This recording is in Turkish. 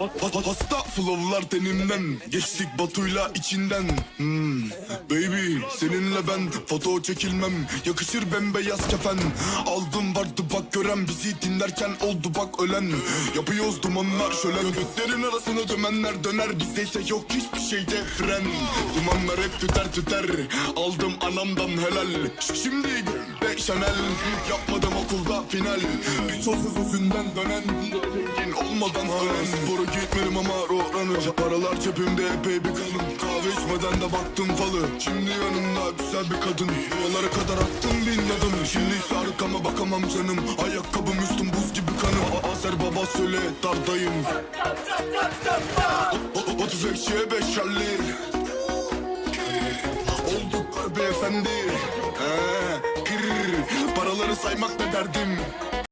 Ha- ha- Hasta flowlar tenimden Geçtik Batu'yla içinden. Hmm. Baby seninle ben Foto çekilmem. Yakışır bembeyaz kefen. Aldım vardı bak gören Bizi dinlerken oldu bak ölen. Yapıyoruz dumanlar şölen Götlerin arasına dümenler döner. Bizde ise yok hiçbir şeyde fren Dumanlar hep tüter tüter. Aldım anamdan helal. Şimdi de Chanel. Yapmadım okulda final. Bir çolsuz özünden dönen Ölen Spora gitmedim ama rohranı Paralar cebimde epey bir kalın. Kahve içmeden de baktım falı. Şimdi yanımda güzel bir kadın. Yollara kadar attım bin adım Şimdi ise arkama bakamam canım. Ayakkabım üstüm buz gibi kanım. Azer baba söyle dardayım. O- o- 30 ekşiye beş şalli Olduk beyefendi. Kır, Paraları saymak da derdim